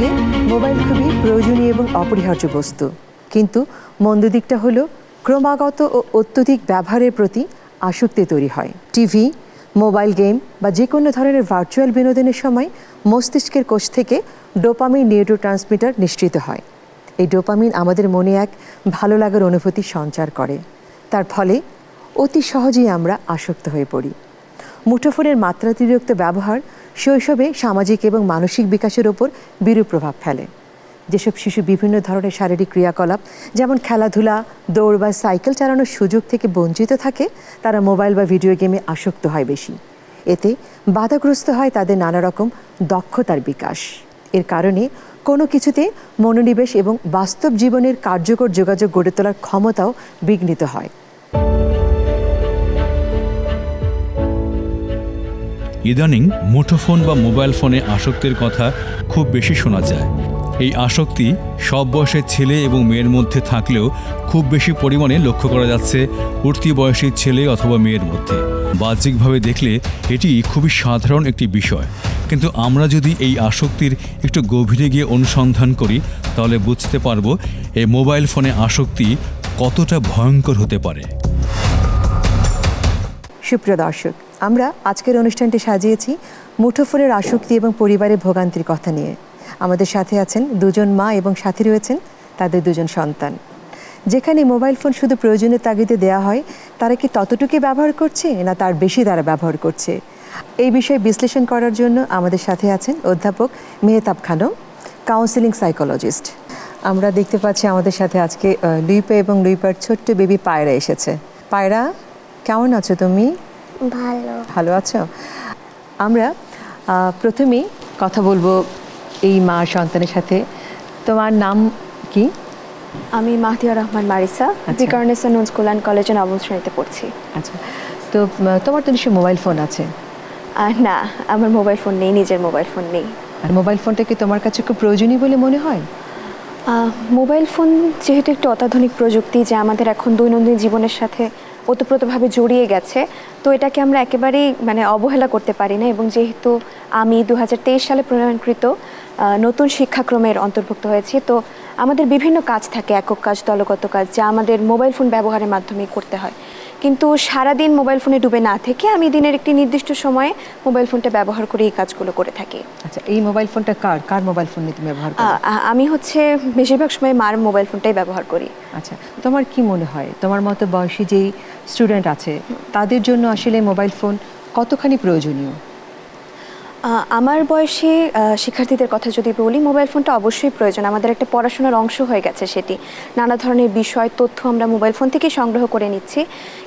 যুগে মোবাইল খুবই প্রয়োজনীয় এবং অপরিহার্য বস্তু। কিন্তু মন্দ দিকটা হলো, ক্রমাগত ও অত্যধিক ব্যবহারের প্রতি আসক্তি তৈরি হয়। টিভি, মোবাইল গেম বা যে কোনো ধরনের ভার্চুয়াল বিনোদনের সময় মস্তিষ্কের কোষ থেকে ডোপামিন নিউরো ট্রান্সমিটার নিঃসৃত হয়। এই ডোপামিন আমাদের মনে এক ভালো লাগার অনুভূতি সঞ্চার করে। তার ফলে অতি সহজেই আমরা আসক্ত হয়ে পড়ি। মুঠোফোনের মাত্রাতিরিক্ত ব্যবহার শৈশবে সামাজিক এবং মানসিক বিকাশের ওপর বিরূপ প্রভাব ফেলে। যেসব শিশু বিভিন্ন ধরনের শারীরিক ক্রিয়াকলাপ, যেমন খেলাধুলা, দৌড় বা সাইকেল চালানোর সুযোগ থেকে বঞ্চিত থাকে, তারা মোবাইল বা ভিডিও গেমে আসক্ত হয় বেশি। এতে বাধাগ্রস্ত হয় তাদের নানা রকম দক্ষতার বিকাশ। এর কারণে কোনো কিছুতে মনোনিবেশ এবং বাস্তব জীবনের কার্যকর যোগাযোগ গড়ে তোলার ক্ষমতাও বিঘ্নিত হয়। ইদানিং মুঠোফোন বা মোবাইল ফোনে আসক্তির কথা খুব বেশি শোনা যায়। এই আসক্তি সব বয়সের ছেলে এবং মেয়ের মধ্যে থাকলেও খুব বেশি পরিমাণে লক্ষ্য করা যাচ্ছে উঠতি বয়সী ছেলে অথবা মেয়ের মধ্যে। বাহ্যিকভাবে দেখলে এটি খুবই সাধারণ একটি বিষয়। কিন্তু আমরা যদি এই আসক্তির একটু গভীরে গিয়ে অনুসন্ধান করি, তাহলে বুঝতে পারব এই মোবাইল ফোনে আসক্তি কতটা ভয়ঙ্কর হতে পারে। সুপ্রিয় দর্শক আমরা আজকের অনুষ্ঠানটি সাজিয়েছি মুঠোফোনের আসক্তি এবং পরিবারের ভোগান্তির কথা নিয়ে। আমাদের সাথে আছেন দুজন মা এবং সাথী রয়েছেন তাদের দুজন সন্তান। যেখানে মোবাইল ফোন শুধু প্রয়োজনের তাগিদে দেওয়া হয়, তারা কি ততটুকুই ব্যবহার করছে না তার বেশি তারা ব্যবহার করছে? এই বিষয়ে বিশ্লেষণ করার জন্য আমাদের সাথে আছেন অধ্যাপক মেহতাব খানম কাউন্সিলিং সাইকোলজিস্ট আমরা দেখতে পাচ্ছি আমাদের সাথে আজকে লুইপা এবং লুইপার ছোট্ট বেবি পায়রা এসেছে। পায়রা, কেমন আছো তুমি? ভালো। ভালো আছো? আমরা প্রথমেই কথা বলব এই মা সন্তানের সাথে। তোমার নাম কি? আমি মাহদিয়া রহমান মারিসা আচ্ছা। বিকারনেসা নুন স্কুল অ্যান্ড কলেজে নবম শ্রেণীতে পড়ছি। আচ্ছা। তো তোমার তো নিশ্চয়ই মোবাইল ফোন আছে। আর না আমার মোবাইল ফোন নেই নিজের মোবাইল ফোন নেই। আর মোবাইল ফোনটা কি তোমার কাছে খুব প্রয়োজনীয় বলে মনে হয়? মোবাইল ফোন যেহেতু একটি অত্যাধুনিক প্রযুক্তি যা আমাদের এখন দৈনন্দিন জীবনের সাথে ওতপ্রোতভাবে জড়িয়ে গেছে। তো এটাকে আমরা একেবারেই মানে অবহেলা করতে পারি না এবং যেহেতু আমি দু হাজার তেইশ সালে প্রণয়নকৃত নতুন শিক্ষাক্রমের অন্তর্ভুক্ত হয়েছি, তো আমাদের বিভিন্ন কাজ থাকে, একক কাজ, দলগত কাজ, যা আমাদের মোবাইল ফোন ব্যবহারের মাধ্যমে করতে হয়। কিন্তু সারাদিন মোবাইল ফোনে ডুবে না থেকে আমি দিনের একটি নির্দিষ্ট সময়ে মোবাইল ফোনটা ব্যবহার করে এই কাজগুলো করে থাকি। আচ্ছা এই মোবাইল ফোনটা কার কার মোবাইল ফোন নিয়ে তুমি ব্যবহার করো? আমি হচ্ছে বেশিরভাগ সময় মার মোবাইল ফোনটাই ব্যবহার করি। আচ্ছা তোমার কি মনে হয়? তোমার মতো বয়সী যেই স্টুডেন্ট আছে তাদের জন্য আসলে মোবাইল ফোন কতখানি প্রয়োজনীয়? আমার বয়সী শিক্ষার্থীদের কথা যদি বলি, মোবাইল ফোনটা অবশ্যই প্রয়োজন। আমাদের একটা পড়াশোনার অংশ হয়ে গেছে সেটি। নানা ধরনের বিষয়, তথ্য আমরা মোবাইল ফোন থেকে সংগ্রহ করে নিচ্ছি।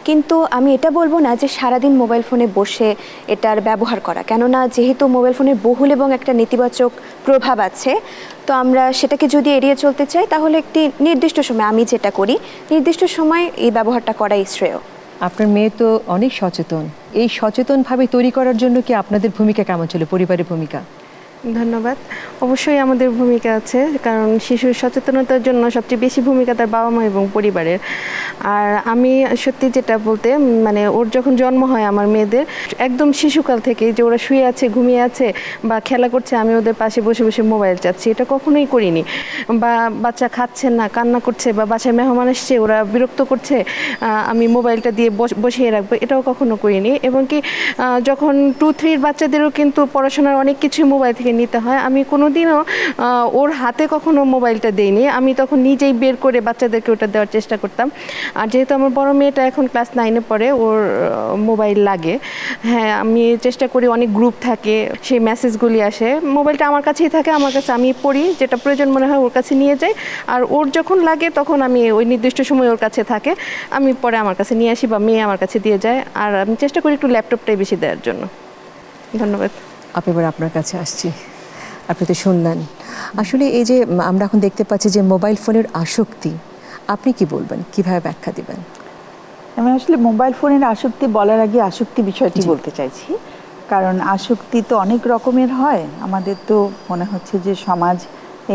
কিন্তু আমি এটা বলব না যে সারাদিন মোবাইল ফোনে বসে এটার ব্যবহার করা। কেননা যেহেতু মোবাইল ফোনের বহুল এবং একটা নেতিবাচক প্রভাব আছে, তো আমরা সেটাকে যদি এড়িয়ে চলতে চাই, তাহলে একটি নির্দিষ্ট সময়, আমি যেটা করি, নির্দিষ্ট সময় এই ব্যবহারটা করাই শ্রেয়। আপনার মেয়ে তো অনেক সচেতন। এই সচেতনভাবে তৈরি করার জন্য কি আপনাদের ভূমিকা কেমন ছিল? পরিবারের ভূমিকা? ধন্যবাদ। অবশ্যই আমাদের ভূমিকা আছে, কারণ শিশুর সচেতনতার জন্য সবচেয়ে বেশি ভূমিকা তার বাবা মা এবং পরিবারের। আর আমি সত্যি যেটা বলতে মানে ওর যখন জন্ম হয় আমার মেয়েদের, একদম শিশুকাল থেকে যে ওরা শুয়ে আছে, ঘুমিয়ে আছে বা খেলা করছে, আমি ওদের পাশে বসে বসে মোবাইল চাচ্ছি এটা কখনোই করিনি। বা বাচ্চা খাচ্ছে না, কান্না করছে বা বাসায় মেহমান এসছে ওরা বিরক্ত করছে আমি মোবাইলটা দিয়ে বস- বসিয়ে রাখব, এটাও কখনো করিনি। এবং কি যখন টু থ্রির বাচ্চাদেরও কিন্তু পড়াশোনার অনেক কিছু মোবাইল থেকে নিতে হয়। আমি কোনো দিনও ওর হাতে কখনো মোবাইলটা দেইনি। আমি তখন নিজেই বের করে বাচ্চাদেরকে ওটা দেওয়ার চেষ্টা করতাম। আর যেহেতু আমার বড় মেয়েটা এখন ক্লাস নাইনে পড়ে, ওর মোবাইল লাগে। হ্যাঁ আমি চেষ্টা করি, অনেক গ্রুপ থাকে, সেই মেসেজগুলি আসে। মোবাইলটা আমার কাছেই থাকে, আমার কাছে আমি পড়ি, যেটা প্রয়োজন মনে হয় ওর কাছে নিয়ে যাই। আর ওর যখন লাগে, তখন আমি ওই নির্দিষ্ট সময় ওর কাছে থাকে। আমি পরে আমার কাছে নিয়ে আসি বা মেয়ে আমার কাছে দিয়ে যায়। আর আমি চেষ্টা করি একটু ল্যাপটপটাই বেশি দেওয়ার জন্য। ধন্যবাদ। আপনি এবার আপনার কাছে আসছি। আপনি তো শুনলেন। আসলে এই যে আমরা এখন দেখতে পাচ্ছি যে মোবাইল ফোনের আসক্তি আপনি কি বলবেন? কীভাবে ব্যাখ্যা দিবেন? আমি আসলে মোবাইল ফোনের আসক্তি বলার আগে আসক্তি বিষয়টি বলতে চাইছি। কারণ আসক্তি তো অনেক রকমের হয়। আমাদের তো মনে হচ্ছে যে সমাজ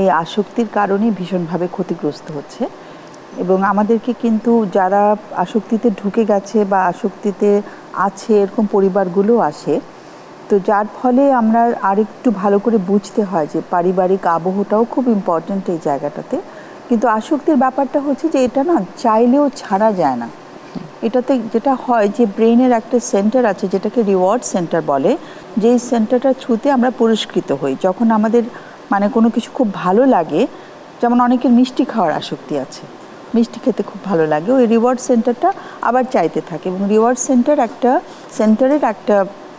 এই আসক্তির কারণে ভীষণভাবে ক্ষতিগ্রস্ত হচ্ছে। এবং আমাদেরকে কিন্তু যারা আসক্তিতে ঢুকে গেছে বা আসক্তিতে আছে এরকম পরিবারগুলো আসে তো যার ফলে আমরা আরেকটু ভালো করে বুঝতে হয় যে পারিবারিক আবহটাও খুব ইম্পর্ট্যান্ট এই জায়গাটাতে। কিন্তু আসক্তির ব্যাপারটা হচ্ছে যে এটা না চাইলেও ছাড়া যায় না। এটাতে যেটা হয় যে ব্রেনের একটা সেন্টার আছে যেটাকে রিওয়ার্ড সেন্টার বলে, যেই সেন্টারটা থ্রুতে আমরা পুরস্কৃত হই। যখন আমাদের মানে কোনো কিছু খুব ভালো লাগে, যেমন অনেকের মিষ্টি খাওয়ার আসক্তি আছে, মিষ্টি খেতে খুব ভালো লাগে, ওই রিওয়ার্ড সেন্টারটা আবার চাইতে থাকে। এবং রিওয়ার্ড সেন্টার একটা, সেন্টারের একটা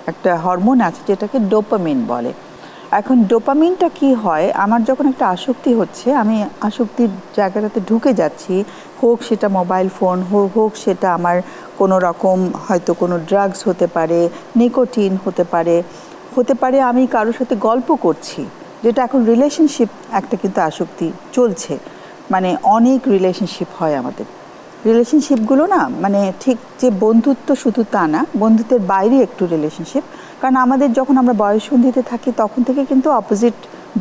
একটা হরমোন আছে যেটাকে ডোপামিন বলে। এখন ডোপামিনটা কি হয়? আমার যখন একটা আসক্তি হচ্ছে, আমি আসক্তির জায়গাটাতে ঢুকে যাচ্ছি, হোক সেটা মোবাইল ফোন হোক হোক সেটা আমার কোনো রকম হয়তো কোনো ড্রাগস হতে পারে, নিকোটিন হতে পারে হতে পারে আমি কারোর সাথে গল্প করছি, যেটা এখন রিলেশনশিপ একটা কিন্তু আসক্তি চলছে। মানে অনেক রিলেশনশিপ হয় আমাদের। রিলেশনশিপগুলো না মানে ঠিক যে বন্ধুত্ব শুধু তা না, বন্ধুত্বের বাইরে একটু রিলেশনশিপ কারণ আমাদের যখন আমরা বয়সন্ধিতে থাকি, তখন থেকে কিন্তু অপোজিট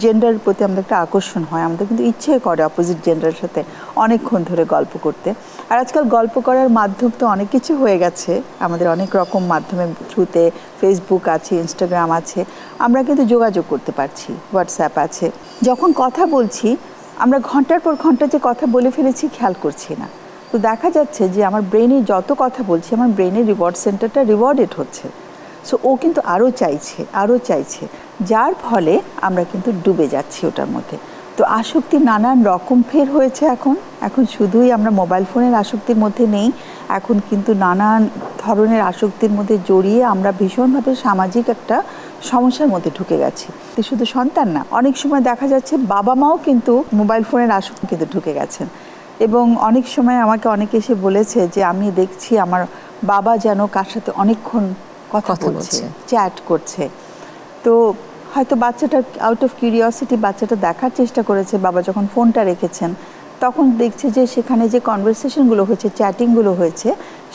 জেন্ডারের প্রতি আমাদের একটা আকর্ষণ হয়। আমাদের কিন্তু ইচ্ছে করে অপোজিট জেন্ডারের সাথে অনেকক্ষণ ধরে গল্প করতে। আর আজকাল গল্প করার মাধ্যম তো অনেক কিছু হয়ে গেছে। আমাদের অনেক রকম মাধ্যমে থ্রুতে ফেসবুক আছে ইনস্টাগ্রাম আছে। আমরা কিন্তু যোগাযোগ করতে পারছি হোয়াটসঅ্যাপ আছে। যখন কথা বলছি, আমরা ঘণ্টার পর ঘণ্টা যে কথা বলে ফেলেছি, খেয়াল করছি না। তো দেখা যাচ্ছে যে আমার ব্রেনে যত কথা বলছি, আমার ব্রেনের রিওয়ার্ড সেন্টারটা রিওয়ার্ডেড হচ্ছে। সো ও কিন্তু আরও চাইছে আরও চাইছে। যার ফলে আমরা কিন্তু ডুবে যাচ্ছি ওটার মধ্যে। তো আসক্তি নানান রকম ফের হয়েছে এখন। এখন শুধুই আমরা মোবাইল ফোনের আসক্তির মধ্যে নেই। এখন কিন্তু নানান ধরনের আসক্তির মধ্যে জড়িয়ে আমরা ভীষণভাবে সামাজিক একটা সমস্যার মধ্যে ঢুকে গেছি। তো শুধু সন্তান না, অনেক সময় দেখা যাচ্ছে বাবা মাও কিন্তু মোবাইল ফোনের আসক্তি কিন্তু ঢুকে গেছেন। এবং অনেক সময় আমাকে অনেকে এসে বলেছে যে আমি দেখছি আমার বাবা যেন কার সাথে অনেকক্ষণ কথা বলছে। চ্যাট করছে। তো হয়তো বাচ্চাটা আউট অফ কিউরিওসিটি বাচ্চাটা দেখার চেষ্টা করেছে বাবা যখন ফোনটা রেখেছেন তখন দেখছে যে সেখানে যে কনভারসেশনগুলো হয়েছে চ্যাটিংগুলো হয়েছে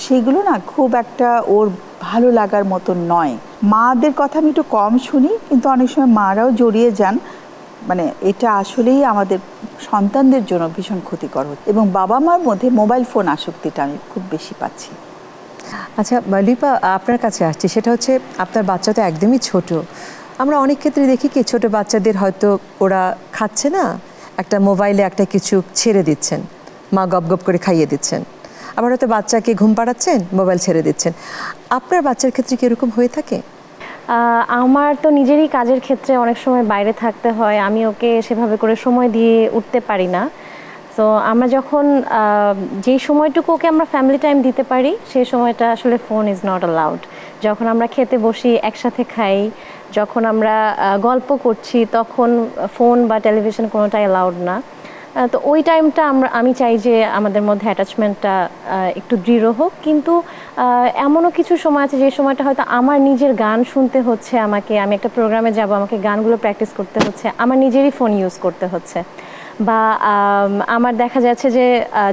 সেগুলো না খুব একটা ওর ভালো লাগার মতো নয়। মাদের কথা আমি একটু কম শুনি কিন্তু অনেক সময় মারাও জড়িয়ে যান। মানে এটা আসলেই আমাদের সন্তানদের জন্য ভীষণ ক্ষতিকর হচ্ছে। এবং বাবা মার মধ্যে মোবাইল ফোন আসক্তিটা আমি খুব বেশি পাচ্ছি। আচ্ছা লিপা, আপনার কাছে আসছি। সেটা হচ্ছে, আপনার বাচ্চা তো একদমই ছোট। আমরা অনেক ক্ষেত্রে দেখি কি, ছোট বাচ্চাদের হয়তো ওরা খাচ্ছে না, একটা মোবাইলে একটা কিছু ছেড়ে দিচ্ছেন। মা গপ গপ করে খাইয়ে দিচ্ছেন। আবার হয়তো বাচ্চাকে ঘুম পাড়াচ্ছেন মোবাইল ছেড়ে দিচ্ছেন। আপনার বাচ্চার ক্ষেত্রে কি এরকম হয়ে থাকে? আমার তো নিজেরই কাজের ক্ষেত্রে অনেক সময় বাইরে থাকতে হয়। আমি ওকে সেভাবে করে সময় দিয়ে উঠতে পারি না। তো আমরা যখন যেই সময়টুকু ওকে আমরা ফ্যামিলি টাইম দিতে পারি, সেই সময়টা আসলে ফোন ইজ নট অ্যালাউড যখন আমরা খেতে বসি, একসাথে খাই, যখন আমরা গল্প করছি, তখন ফোন বা টেলিভিশন কোনোটাই অ্যালাউড না। তো ওই টাইমটা আমরা, আমি চাই যে আমাদের মধ্যে অ্যাটাচমেন্টটা একটু দৃঢ় হোক। কিন্তু এমনও কিছু সময় আছে যে সময়টা হয়তো আমার নিজের গান শুনতে হচ্ছে আমাকে, আমি একটা প্রোগ্রামে যাব, আমাকে গানগুলো প্র্যাকটিস করতে হচ্ছে, আমার নিজেরই ফোন ইউজ করতে হচ্ছে। বা আমার দেখা যাচ্ছে যে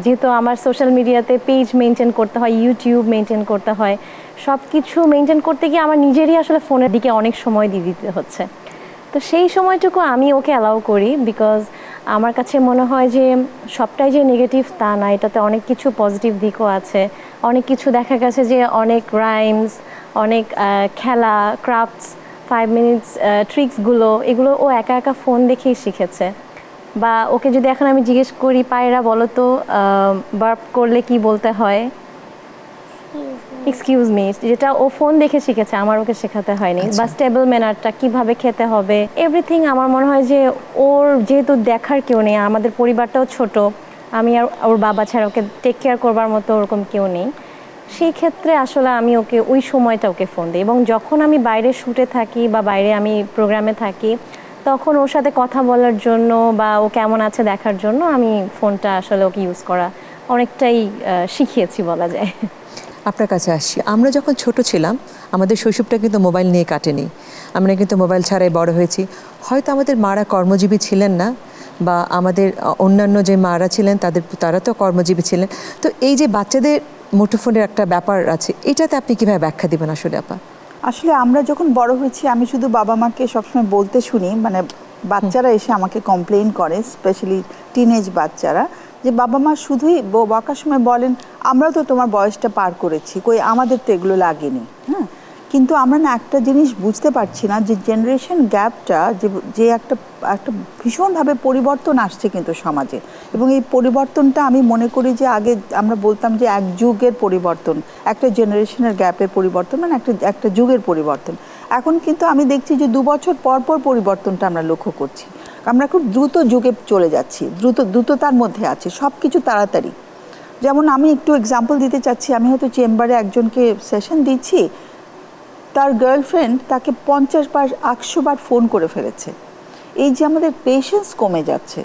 যেহেতু আমার সোশ্যাল মিডিয়াতে পেজ মেনটেন করতে হয় ইউটিউব মেনটেন করতে হয় সব কিছু মেনটেন করতে গিয়ে আমার নিজেরই আসলে ফোনের দিকে অনেক সময় দিয়ে দিতে হচ্ছে। তো সেই সময়টুকু আমি ওকে অ্যালাউ করি বিকজ আমার কাছে মনে হয় যে সবটাই যে নেগেটিভ তা না, এটাতে অনেক কিছু পজিটিভ দিকও আছে। অনেক কিছু দেখা গেছে যে অনেক রাইমস অনেক খেলা ক্রাফটস ফাইভ মিনিটস ট্রিক্সগুলো এগুলো ও একা একা ফোন দেখেই শিখেছে। বা ওকে যদি এখন আমি জিজ্ঞেস করি, পায়রা বলো তো বার্প করলে কি বলতে হয়? এক্সকিউজ মি যেটা ও ফোন দেখে শিখেছে আমার ওকে শেখাতে হয়নি। বা স্টেবল ম্যানারটা কীভাবে খেতে হবে এভরিথিং আমার মনে হয় যে ওর যেহেতু দেখার কেউ নেই আমাদের পরিবারটাও ছোট আমি আর ওর বাবা ছাড়া ওকে টেক কেয়ার করবার মতো ওরকম কেউ নেই। সেই ক্ষেত্রে আসলে আমি ওকে ওই সময়টা ওকে ফোন দিই এবং যখন আমি বাইরে শুটে থাকি বা বাইরে আমি প্রোগ্রামে থাকি তখন ওর সাথে কথা বলার জন্য বা ও কেমন আছে দেখার জন্য আমি ফোনটা আসলে ওকে ইউজ করা অনেকটাই শিখিয়েছি বলা যায়। আপনার কাছে আসছি। আমরা যখন ছোট ছিলাম আমাদের শৈশবটা কিন্তু মোবাইল নিয়ে কাটেনি। আমরা কিন্তু মোবাইল ছাড়াই বড় হয়েছি। হয়তো আমাদের মারা কর্মজীবী ছিলেন না বা আমাদের অন্যান্য যে মারা ছিলেন তাদের তারা তো কর্মজীবী ছিলেন। তো এই যে বাচ্চাদের মুঠোফোনের একটা ব্যাপার আছে এটাতে আপনি কীভাবে ব্যাখ্যা দেবেন আসলে আপা? আসলে আমরা যখন বড় হয়েছি আমি শুধু বাবা মাকে সবসময় বলতে শুনি মানে বাচ্চারা এসে আমাকে কমপ্লেন করে স্পেশালি টিনেজ বাচ্চারা। যে বাবা মা শুধুই বকার সময় বলেন আমরাও তো তোমার বয়সটা পার করেছি, কই আমাদের তো এগুলো লাগেনি। হ্যাঁ? কিন্তু আমরা না একটা জিনিস বুঝতে পারছি না যে জেনারেশন গ্যাপটা যে যে একটা একটা ভীষণভাবে পরিবর্তন আসছে কিন্তু সমাজে। এবং এই পরিবর্তনটা আমি মনে করি যে আগে আমরা বলতাম যে এক যুগের পরিবর্তন, একটা জেনারেশনের গ্যাপের পরিবর্তন মানে একটা একটা যুগের পরিবর্তন। এখন কিন্তু আমি দেখছি যে দু বছর পর পর পরিবর্তনটা আমরা লক্ষ্য করছি। আমরা খুব দ্রুত যুগে চলে যাচ্ছি, দ্রুত, দ্রুততার মধ্যে আছে সব কিছু তাড়াতাড়ি। যেমন আমি একটু এক্সাম্পল দিতে চাচ্ছি, আমি হয়তো চেম্বারে একজনকে সেশন দিচ্ছি, তার গার্লফ্রেন্ড তাকে পঞ্চাশ বার, একশো বার ফোন করে ফেলেছে। এই যে আমাদের পেশেন্স কমে যাচ্ছে,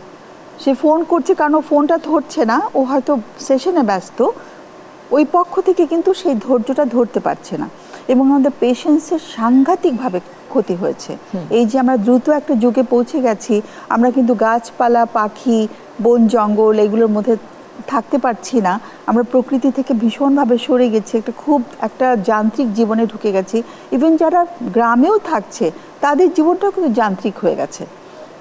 সে ফোন করছে কারণ ফোনটা ধরছে না, ও হয়তো সেশনে ব্যস্ত, ওই পক্ষ থেকে কিন্তু সেই ধৈর্যটা ধরতে পারছে না। এবং আমাদের পেশেন্সের সাংঘাতিকভাবে ক্ষতি হয়েছে। এই যে আমরা দ্রুত একটা যুগে পৌঁছে গেছি আমরা কিন্তু গাছপালা পাখি বন জঙ্গল এগুলোর মধ্যে থাকতে পারছি না। আমরা প্রকৃতি থেকে ভীষণভাবে সরে গেছি একটা খুব একটা যান্ত্রিক জীবনে ঢুকে গেছি। ইভেন যারা গ্রামেও থাকছে তাদের জীবনটাও কিন্তু যান্ত্রিক হয়ে গেছে।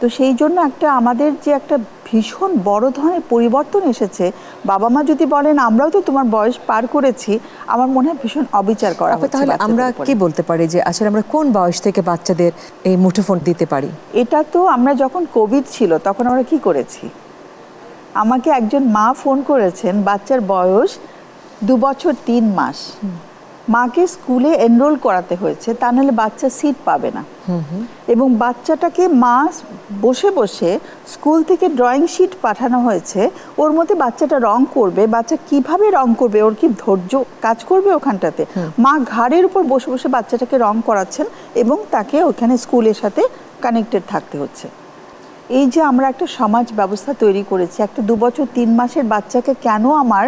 তো সেই জন্য একটা আমাদের যে একটা ভীষণ বড় ধরনের পরিবর্তন এসেছে। বাবা মা যদি বলেন আমরাও তো তোমার বয়স পার করেছি আমার মনে হয় ভীষণ অবিচার করা তাহলে আমরা। কি বলতে পারি যে আসলে আমরা কোন বয়স থেকে বাচ্চাদের এই মুঠোফোন দিতে পারি? এটা তো আমরা যখন কোভিড ছিল তখন আমরা কি করেছি? আমাকে একজন মা ফোন করেছেন বাচ্চার বয়স দু বছর তিন মাস। মাকে স্কুলে এনরোল করাতে হয়েছে তা নাহলে বাচ্চা সিট পাবে না। এবং বাচ্চাটাকে মা বসে বসে স্কুল থেকে ড্রয়িং শিট পাঠানো হয়েছে ওর মধ্যে বাচ্চাটা রং করবে বাচ্চা কীভাবে রং করবে ওর কি ধৈর্য কাজ করবে ওখানটাতে? মা ঘাড়ের উপর বসে বসে বাচ্চাটাকে রং করাচ্ছেন এবং তাকে ওখানে স্কুলের সাথে কানেক্টেড থাকতে হচ্ছে। এই যে আমরা একটা সমাজ ব্যবস্থা তৈরি করেছি একটা দু বছর তিন মাসের বাচ্চাকে কেন আমার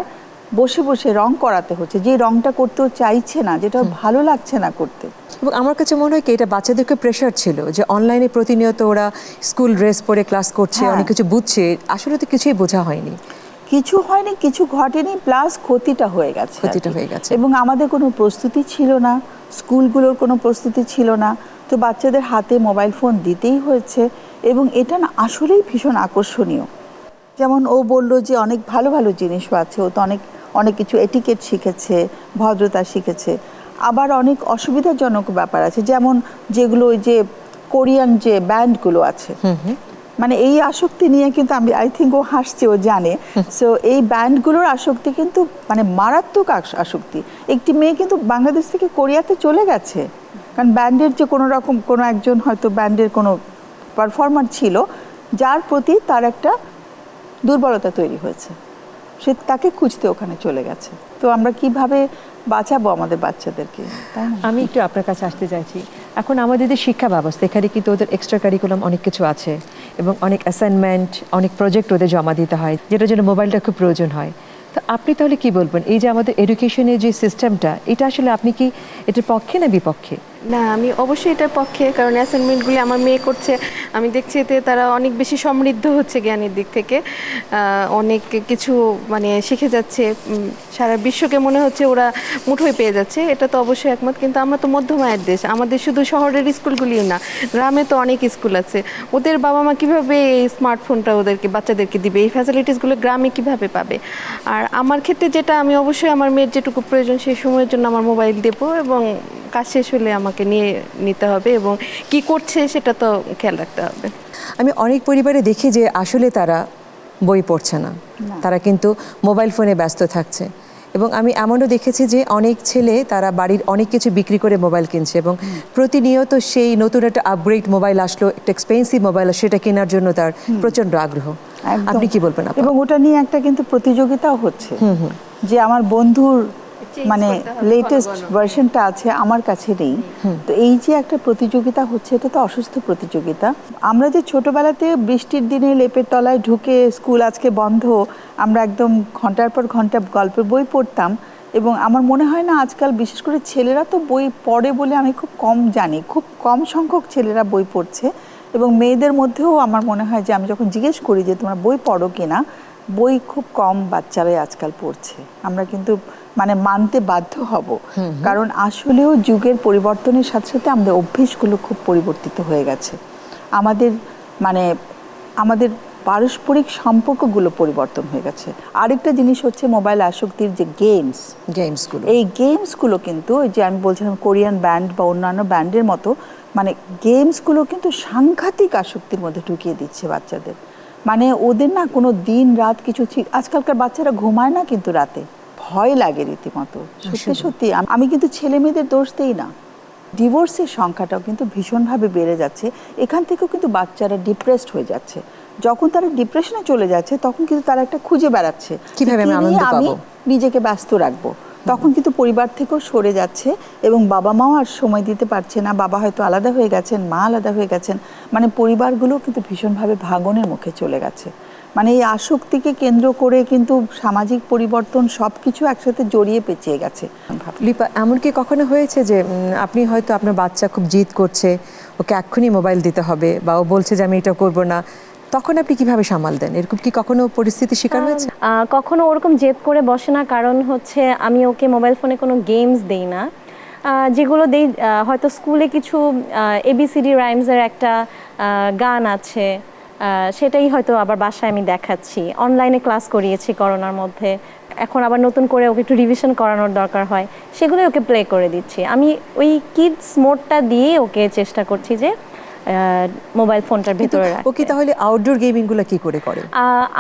বসে বসে রং করাতে হচ্ছে যে রংটা করতেও চাইছে না যেটা ভালো লাগছে না করতে। এবং আমার কাছে মনে হয় কি এটা বাচ্চাদেরকে প্রেশার ছিল যে অনলাইনে প্রতিনিয়ত ওরা স্কুল ড্রেস পরে ক্লাস করছে হ্যাঁ। অনেক কিছু বুঝছে আসলে তো কিছুই বোঝা হয়নি। কিছু হয়নি কিছু ঘটেনি প্লাস ক্ষতিটা হয়ে গেছে ক্ষতিটা হয়ে গেছে। এবং আমাদের কোনো প্রস্তুতি ছিল না স্কুলগুলোর কোনো প্রস্তুতি ছিল না তো বাচ্চাদের হাতে মোবাইল ফোন দিতেই হয়েছে এবং এটা না আসলেই ভীষণ আকর্ষণীয়। যেমন ও বলল যে অনেক ভালো ভালো জিনিসও আছে ও তো অনেক অনেক কিছু এটিকেট শিখেছে ভদ্রতা শিখেছে। আবার অনেক অসুবিধাজনক ব্যাপার আছে যেমন যেগুলো ওই যে কোরিয়ান যে ব্যান্ডগুলো আছে। মানে এই আসক্তি নিয়ে কিন্তু আমি আই থিঙ্ক ও হাসছে ও জানে। সো এই ব্যান্ডগুলোর আসক্তি কিন্তু মানে মারাত্মক আসক্তি। একটি মেয়ে কিন্তু বাংলাদেশ থেকে কোরিয়াতে চলে গেছে। কারণ ব্যান্ডের যে কোনো রকম কোনো একজন হয়তো ব্যান্ডের কোনো পারফর্মার ছিল যার প্রতি তার একটা দুর্বলতা তৈরি হয়েছে। সে তাকে খুঁজতে ওখানে চলে গেছে। তো আমরা কীভাবে বাঁচাবো আমাদের বাচ্চাদেরকে আমি একটু আপনার কাছে আসতে চাইছি। এখন আমাদের যে শিক্ষা ব্যবস্থা, এখানে কিন্তু ওদের এক্সট্রা কারিকুলাম অনেক কিছু আছে এবং অনেক অ্যাসাইনমেন্ট অনেক প্রজেক্ট ওদের জমা দিতে হয়, যেটার জন্য মোবাইলটা খুব প্রয়োজন হয়। তো আপনি তাহলে কি বলবেন? এই যে আমাদের এডুকেশনের যে সিস্টেমটা এটা আসলে আপনি কি এটার পক্ষে না বিপক্ষে? না, আমি অবশ্যই এটার পক্ষে, কারণ অ্যাসাইনমেন্টগুলি আমার মেয়ে করছে। আমি দেখছি এতে তারা অনেক বেশি সমৃদ্ধ হচ্ছে জ্ঞানের দিক থেকে। অনেক কিছু মানে শিখে যাচ্ছে। সারা বিশ্বকে মনে হচ্ছে ওরা মুঠোয় পেয়ে যাচ্ছে। এটা তো অবশ্যই একমত, কিন্তু আমরা তো মধ্যমায়ের দেশ। আমাদের শুধু শহরের স্কুলগুলিও না, গ্রামে তো অনেক স্কুল আছে। ওদের বাবা মা কীভাবে এই স্মার্টফোনটা ওদেরকে, বাচ্চাদেরকে দিবে? এই ফ্যাসিলিটিসগুলো গ্রামে কীভাবে পাবে? আর আমার ক্ষেত্রে যেটা, আমি অবশ্যই আমার মেয়ের যেটুকু প্রয়োজন, সেই সময়ের জন্য আমার মোবাইল দেবো এবং কাজ শেষ হলে আমাকে নিয়ে নিতে হবে এবং কি করছে সেটা তো খেয়াল রাখতে হবে। আমি অনেক পরিবারে দেখি যে আসলে তারা বই পড়ছে না। তারা কিন্তু মোবাইল ফোনে ব্যস্ত থাকছে। এবং আমি এমনও দেখেছি যে অনেক ছেলে তারা বাড়ির অনেক কিছু বিক্রি করে মোবাইল কিনছে এবং প্রতিনিয়ত সেই নতুন একটা আপগ্রেড মোবাইল আসলো একটা এক্সপেন্সিভ মোবাইল সেটা কেনার জন্য তার প্রচণ্ড আগ্রহ। আপনি কি বলবেন এবং ওটা নিয়ে একটা কিন্তু প্রতিযোগিতাও হচ্ছে যে আমার বন্ধুর মানে লেটেস্ট। ভার্সনটা আছে আমার কাছে নেই। তো এই যে একটা প্রতিযোগিতা হচ্ছে এটা তো অসুস্থ প্রতিযোগিতা। আমরা যে ছোটবেলাতে বৃষ্টির দিনে লেপের তলায় ঢুকে স্কুল আজকে বন্ধ আমরা একদম ঘণ্টার পর ঘণ্টা গল্পের বই পড়তাম এবং আমার মনে হয় না আজকাল বিশেষ করে ছেলেরা তো বই পড়ে বলে আমি খুব কম জানি খুব কম সংখ্যক ছেলেরা বই পড়ছে এবং মেয়েদের মধ্যেও আমার মনে হয় যে আমি যখন জিজ্ঞেস করি যে তোমরা বই পড়ো কিনা বই খুব কম বাচ্চারাই আজকাল পড়ছে। আমরা কিন্তু মানে মানতে বাধ্য হব। কারণ আসলেও যুগের পরিবর্তনের সাথে সাথে আমাদের অভ্যেসগুলো খুব পরিবর্তিত হয়ে গেছে। আমাদের মানে আমাদের পারস্পরিক সম্পর্কগুলো পরিবর্তন হয়ে গেছে। আরেকটা জিনিস হচ্ছে মোবাইল আসক্তির যে গেমস গেমসগুলো এই গেমসগুলো কিন্তু ওই যে আমি বলছিলাম কোরিয়ান ব্যান্ড বা অন্যান্য ব্যান্ডের মতো মানে গেমসগুলো কিন্তু সাংঘাতিক আসক্তির মধ্যে ঢুকিয়ে দিচ্ছে বাচ্চাদের। মানে ওদের না কোনো দিন রাত কিছু ঠিক আজকালকার বাচ্চারা ঘুমায় না কিন্তু রাতে। ভয় লাগে রীতিমতো। সত্যি সত্যি। আমি কিন্তু ছেলে মেয়েদের দোষ দেই না। ডিভোর্সের সংখ্যাটাও কিন্তু ভীষণভাবে বেড়ে যাচ্ছে। এখান থেকেও কিন্তু বাচ্চারা ডিপ্রেসড হয়ে যাচ্ছে। যখন তারা ডিপ্রেশনে চলে যাচ্ছে তখন কিন্তু তারা একটা খুঁজে বেড়াচ্ছে কীভাবে আমি? নিজেকে ব্যস্ত রাখব। তখন কিন্তু পরিবার থেকেও সরে যাচ্ছে এবং বাবা মাও আর সময় দিতে পারছে না। বাবা হয়তো আলাদা হয়ে গেছেন মা আলাদা হয়ে গেছেন। মানে পরিবারগুলো কিন্তু ভীষণভাবে ভাগনের মুখে চলে গেছে। মানে এই আসক্তিকে কেন্দ্র করে কিন্তু সামাজিক পরিবর্তন সব কিছু একসাথে জড়িয়ে পেঁচিয়ে গেছে। লিপা এমন কি কখনো হয়েছে যে আপনি হয়তো আপনার বাচ্চা খুব জিদ করছে ওকে এক্ষুনি মোবাইল দিতে হবে বা ও বলছে যে আমি এটা করব না তখন আপনি কীভাবে সামাল দেন? এরকম কি কখনো পরিস্থিতি শিকার হয়েছে? কখনো ওরকম জেদ করে বসে না কারণ হচ্ছে আমি ওকে মোবাইল ফোনে কোনো গেমস দেই না। যেগুলো দেই হয়তো স্কুলে কিছু এবিসিডি রাইমসের একটা গান আছে। সেটাই হয়তো আবার বাসায় আমি দেখাচ্ছি। অনলাইনে ক্লাস করিয়েছি করোনার মধ্যে। এখন আবার নতুন করে ওকে একটু রিভিশন করানোর দরকার হয়। সেগুলোই ওকে প্লে করে দিচ্ছি। আমি ওই কিডস মোডটা দিয়ে ওকে চেষ্টা করছি যে মোবাইল ফোনটার ভিতরে ভেতরে ও রাখতে। কি তাহলে আউটডোর গেমিংগুলো কি করে করে?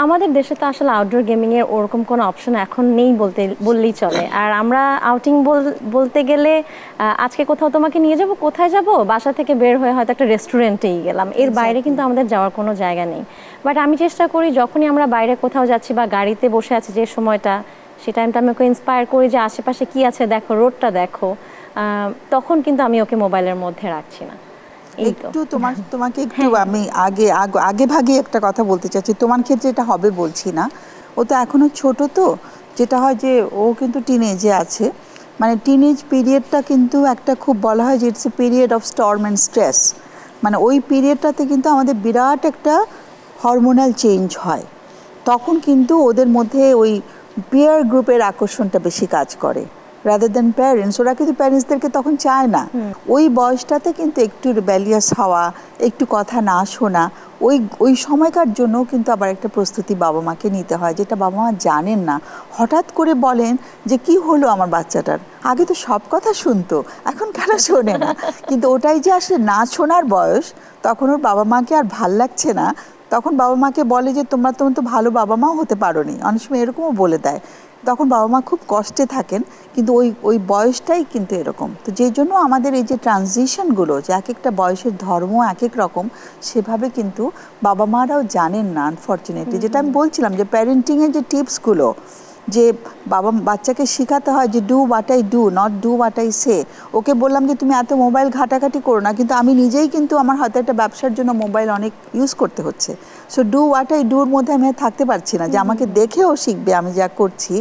আমাদের দেশে তো আসলে আউটডোর গেমিং এর ওরকম কোনো অপশন এখন নেই বলতে বললেই চলে। আর আমরা আউটিং বলতে গেলে আজকে কোথাও তোমাকে নিয়ে যাব কোথায় যাব? বাসা থেকে বের হয়ে হয়তো একটা রেস্টুরেন্টেই গেলাম। এর বাইরে কিন্তু আমাদের যাওয়ার কোনো জায়গা নেই। বাট আমি চেষ্টা করি যখনই আমরা বাইরে কোথাও যাচ্ছি বা গাড়িতে বসে আছি যে সময়টা সে টাইমটা আমি ওকে ইন্সপায়ার করি যে আশেপাশে কি আছে দেখো রোডটা দেখো। তখন কিন্তু আমি ওকে মোবাইলের মধ্যে রাখছি না। একটু তোমার, তোমাকে একটু আমি আগে, আগ- ভাগে একটা কথা বলতে চাচ্ছি। তোমার ক্ষেত্রে এটা হবে বলছি না। ও তো এখনও ছোট তো। যেটা হয় যে ও কিন্তু টিনেজে আছে। মানে টিনেজ পিরিয়ডটা কিন্তু একটা খুব বলা হয় যে it's a period of storm and stress মানে ওই পিরিয়ডটাতে কিন্তু আমাদের বিরাট একটা হরমোনাল চেঞ্জ হয়। তখন কিন্তু ওদের মধ্যে ওই পিয়ার গ্রুপের আকর্ষণটা বেশি কাজ করে। রাদার দেন প্যারেন্টস ওরা কিন্তু প্যারেন্টসদেরকে তখন চায় না। ওই বয়সটাতে কিন্তু একটু রিবেলিয়াস হওয়া একটু কথা না শোনা ওই ওই সময়কার জন্য কিন্তু আবার একটা প্রস্তুতি বাবা মাকে নিতে হয় যেটা বাবা মা জানেন না। হঠাৎ করে বলেন যে কি হলো আমার বাচ্চাটার? আগে তো সব কথা শুনতো এখন কেন শোনে না? কিন্তু ওটাই যে আসলে না শোনার বয়স তখন ওর বাবা মাকে আর ভালো লাগছে না। তখন বাবা মাকে বলে যে তোমরা তোমার তো ভালো বাবা মাও হতে পারো নি অনেক সময় এরকমও বলে দেয়। তখন বাবা মা খুব কষ্টে থাকেন কিন্তু ওই ওই বয়সটাই কিন্তু এরকম। তো যেই জন্য আমাদের এই যে ট্রানজিশনগুলো যে এক একটা বয়সের ধর্ম এক এক রকম সেভাবে কিন্তু বাবা মারাও জানেন না আনফর্চুনেটলি যেটা আমি বলছিলাম যে প্যারেন্টিংয়ের যে টিপসগুলো যে বাবা বাচ্চাকে শেখাতে হয় যে do what I do not do what I say ওকে বললাম যে তুমি এত মোবাইল ঘাটাঘাটি করো না। কিন্তু আমি নিজেই কিন্তু আমার হাতে একটা ব্যবসার জন্য মোবাইল অনেক ইউজ করতে হচ্ছে। সো ডু হোয়াট আই ডুর মধ্যে আমি আর থাকতে পারছি না। যে আমাকে দেখেও শিখবে আমি যা করছি।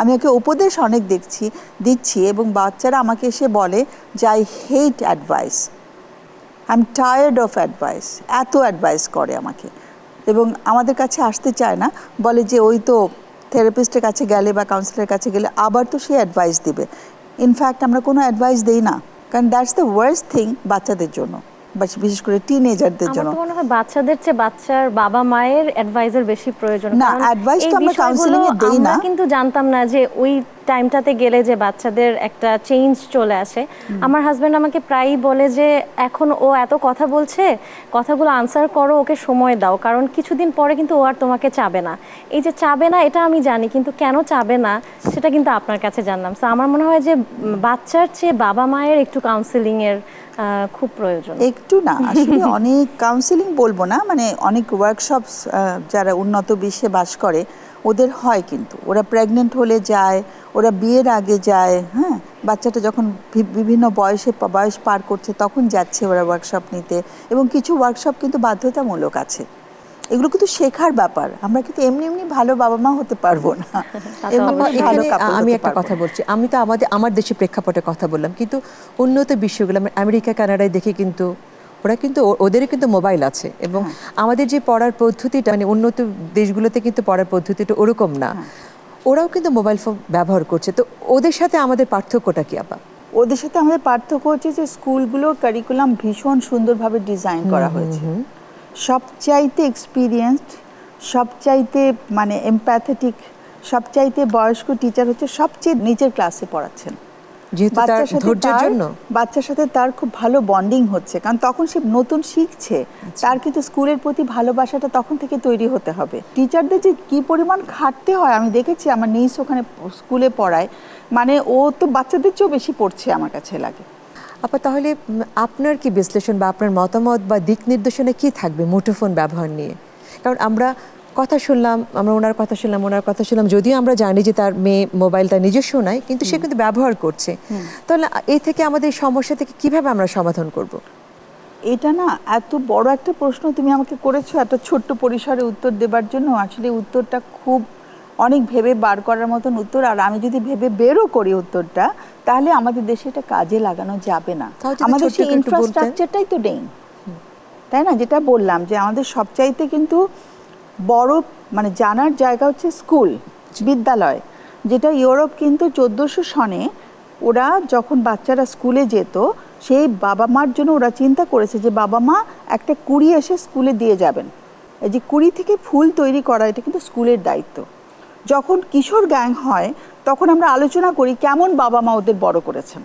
আমি ওকে উপদেশ অনেক দেখছি দিচ্ছি এবং বাচ্চারা আমাকে এসে বলে যে I hate advice I am tired of advice এত অ্যাডভাইস করে আমাকে। এবং আমাদের কাছে আসতে চায় না। বলে যে ওই তো থেরাপিস্টের কাছে গেলে বা কাউন্সিলের কাছে গেলে আবার তো সে অ্যাডভাইস দিবে। ইনফ্যাক্ট আমরা কোনো অ্যাডভাইস দিই না। কারণ দ্যাটস দ্য ওয়ার্স্ট থিং বাচ্চাদের জন্য। বিশেষ করে টিনেজারদের আমার জন্য। তো মনে হয় বাচ্চাদের চেয়ে বাচ্চার বাবা মায়ের অ্যাডভাইজার বেশি প্রয়োজন। না, এই তো আমরা counselling এ দেই আমরা না। কিন্তু জানতাম না যে ওই টাইমটাতে গেলে যে বাচ্চাদের একটা চেঞ্জ চলে আসে। আমার হাজবেন্ড আমাকে প্রায়ই বলে যে এখন ও এত কথা বলছে কথাগুলো আনসার করো ওকে সময় দাও। কারণ কিছুদিন পরে কিন্তু ও আর তোমাকে চাবে না। এই যে চাবে না এটা আমি জানি কিন্তু কেন চাবে না সেটা কিন্তু আপনার কাছে জানলাম। তো আমার মনে হয় যে বাচ্চার চেয়ে বাবা মায়ের একটু কাউন্সিলিং এর আহ, খুব প্রয়োজন। একটু না আসলে অনেক কাউন্সিলিং বলব না মানে অনেক ওয়ার্কশপস যারা উন্নত বিশ্বে বাস করে ওদের হয় কিন্তু। ওরা প্রেগনেন্ট হলে যায় ওরা বিয়ের আগে যায় হ্যাঁ? বাচ্চাটা যখন বিভিন্ন বয়সে বয়স পার করছে তখন যাচ্ছে ওরা ওয়ার্কশপ নিতে। এবং কিছু ওয়ার্কশপ কিন্তু বাধ্যতামূলক আছে। এগুলো কিন্তু শেখার ব্যাপার। আমরা কিন্তু এমনি এমনি ভালো বাবা মা হতে পারব না। আমি একটা কথা বলছি। আমি তো আমাদের আমার দেশের প্রেক্ষাপটে কথা বললাম। কিন্তু উন্নত বিশ্বগুলো আমেরিকা কানাডায় দেখি কিন্তু ওরা কিন্তু ও- ওদেরও কিন্তু মোবাইল আছে। এবং আমাদের যে পড়ার পদ্ধতিটা মানে উন্নত দেশগুলোতে কিন্তু পড়ার পদ্ধতিটা ওরকম না। ওরাও কিন্তু মোবাইল ফোন ব্যবহার করছে। তো ওদের সাথে আমাদের পার্থক্যটা কি আবার? ওদের সাথে আমাদের পার্থক্য হচ্ছে যে স্কুলগুলোর কারিকুলাম ভীষণ সুন্দরভাবে ডিজাইন করা হয়েছে। সবচাইতে এক্সপিরিয়েন্সড সবচাইতে মানে এমপ্যাথেটিক সবচাইতে বয়স্ক টিচার হচ্ছে সবচেয়ে নিচের ক্লাসে পড়াচ্ছেন। বাচ্চার সাথে জন্য? বাচ্চার সাথে তার খুব ভালো বন্ডিং হচ্ছে কারণ তখন সে নতুন শিখছে। আচ্ছা। তার কিন্তু স্কুলের প্রতি ভালোবাসাটা তখন থেকে তৈরি হতে হবে। টিচারদের যে কি পরিমাণ খাটতে হয় আমি দেখেছি আমার নিজ ওখানে স্কুলে পড়ায় মানে ও তো বাচ্চাদের চেয়েও বেশি পড়ছে আমার কাছে লাগে। আপা তাহলে আপনার কি বিশ্লেষণ বা আপনার মতামত বা দিক নির্দেশনা কি থাকবে মুঠোফোন ব্যবহার নিয়ে? কারণ আমরা কথা শুনলাম আমরা ওনার কথা শুনলাম ওনার কথা শুনলাম যদিও আমরা জানি যে তার মেয়ে মোবাইল তার নিজস্ব নয় কিন্তু সে কিন্তু ব্যবহার করছে। তাহলে এই থেকে আমাদের সমস্যা থেকে কীভাবে আমরা সমাধান করব? এটা না এত বড় একটা প্রশ্ন তুমি আমাকে করেছ এত ছোট্ট পরিসরে উত্তর দেবার জন্য। আসলে উত্তরটা খুব অনেক ভেবে বার করার মতন উত্তর। আর আমি যদি ভেবে বেরও করি উত্তরটা তাহলে আমাদের দেশে এটা কাজে লাগানো যাবে না। আমাদের সেই ইনফ্রাস্ট্রাকচারটাই তো নেই। তাই না? যেটা বললাম যে আমাদের সবচাইতে কিন্তু বড় মানে জানার জায়গা হচ্ছে স্কুল বিদ্যালয় যেটা ইউরোপ কিন্তু চোদ্দোশো সনে ওরা যখন বাচ্চারা স্কুলে যেত সেই বাবা মার জন্য ওরা চিন্তা করেছে যে বাবা মা একটা কুড়ি এসে স্কুলে দিয়ে যাবেন। এই যে কুড়ি থেকে ফুল তৈরি করা এটা কিন্তু স্কুলের দায়িত্ব। যখন কিশোর গ্যাং হয়, তখন আমরা আলোচনা করি কেমন বাবা মা ওদের বড় করেছেন।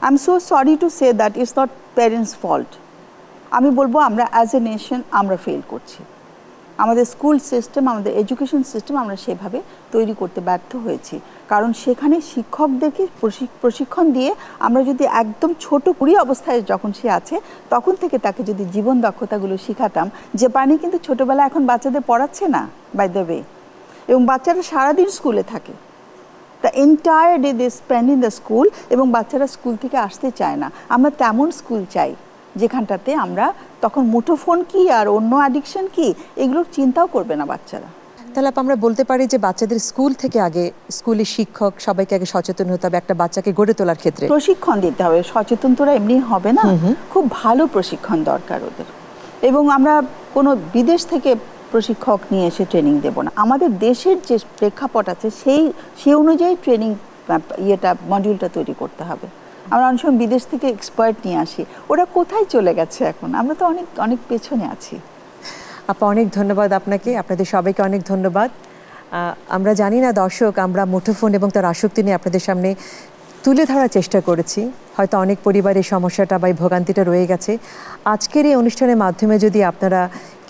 I am so sorry to say that is not parents fault আমি বলব আমরা অ্যাজ এ নেশন আমরা ফেল করছি। আমাদের স্কুল সিস্টেম আমাদের এডুকেশন সিস্টেম আমরা সেভাবে তৈরি করতে ব্যর্থ হয়েছি। কারণ সেখানে শিক্ষকদেরকে প্রশিক- প্রশিক্ষণ দিয়ে আমরা যদি একদম ছোট কুড়ি অবস্থায় যখন সে আছে, তখন থেকে তাকে যদি জীবন দক্ষতাগুলো শিখাতাম, যে পানি কিন্তু ছোটবেলা এখন বাচ্চাদের পড়াচ্ছে না বাই দ্য ওয়ে এবং বাচ্চারা সারাদিন স্কুলে থাকে। The entire day they spend in the school এবং বাচ্চারা স্কুল থেকে আসতে চায় না। আমরা তেমন স্কুল চাই যেখানটাতে আমরা তখন মুঠোফোন কি আর অন্য অ্যাডিকশন কি? এগুলোর চিন্তাও করবে না বাচ্চারা। তাহলে আমরা বলতে পারি যে বাচ্চাদের স্কুল থেকে আগে স্কুলের শিক্ষক সবাইকে আগে সচেতন হতে হবে একটা বাচ্চাকে গড়ে তোলার ক্ষেত্রে। প্রশিক্ষণ দিতে হবে। সচেতন তোরা এমনি হবে না। খুব ভালো প্রশিক্ষণ দরকার ওদের। এবং আমরা কোনো বিদেশ থেকে প্রশিক্ষক নিয়ে এসে ট্রেনিং দেব না। আমাদের দেশের যে প্রেক্ষাপট আছে, সেই সেই অনুযায়ী ট্রেনিং ইয়েটা মডিউলটা তৈরি করতে হবে। আমরা অনেক সময় বিদেশ থেকে এক্সপার্ট নিয়ে আসি। ওরা কোথায় চলে গেছে এখন? আমরা তো অনেক অনেক পেছনে আছি। আপা, অনেক ধন্যবাদ আপনাকে। আপনাদের সবাইকে অনেক ধন্যবাদ। আমরা জানি না দর্শক, আমরা মুঠোফোন এবং তার আসক্তি নিয়ে আপনাদের সামনে তুলে ধরার চেষ্টা করেছি। হয়তো অনেক পরিবারের সমস্যাটা বা এই ভোগান্তিটা রয়ে গেছে। আজকের এই অনুষ্ঠানের মাধ্যমে যদি আপনারা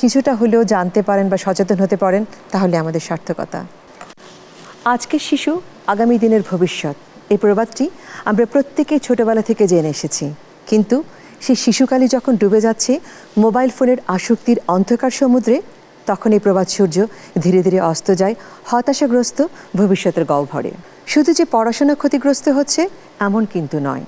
কিছুটা হলেও জানতে পারেন বা সচেতন হতে পারেন, তাহলে আমাদের সার্থকতা। আজকের শিশু, আগামী দিনের ভবিষ্যৎ। এই প্রবাদটি আমরা প্রত্যেকেই ছোটবেলা থেকে জেনে এসেছি। কিন্তু সেই শিশুকালই যখন ডুবে যাচ্ছে মোবাইল ফোনের আসক্তির অন্ধকার সমুদ্রে, তখন এই প্রবাদ সূর্য ধীরে ধীরে অস্ত যায়, হতাশাগ্রস্ত ভবিষ্যতের গহ্বরে। শুধু যে পড়াশোনা ক্ষতিগ্রস্ত হচ্ছে, এমন কিন্তু নয়।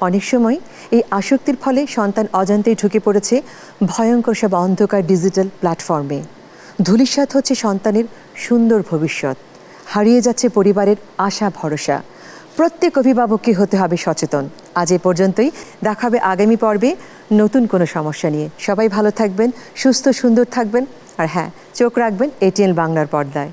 অনেক সময় এই আসক্তির ফলে সন্তান অজান্তেই ঢুকে পড়েছে ভয়ঙ্কর সব অন্ধকার ডিজিটাল প্ল্যাটফর্মে। ধূলিসাৎ হচ্ছে সন্তানের সুন্দর ভবিষ্যৎ। হারিয়ে যাচ্ছে পরিবারের আশা, ভরসা। প্রত্যেক অভিভাবককে হতে হবে সচেতন। আজ এ পর্যন্তই। দেখাবে আগামী পর্বে নতুন কোনো সমস্যা নিয়ে। সবাই ভালো থাকবেন, সুস্থ, সুন্দর থাকবেন। আর হ্যাঁ চোখ রাখবেন এটিএল বাংলার পর্দায়।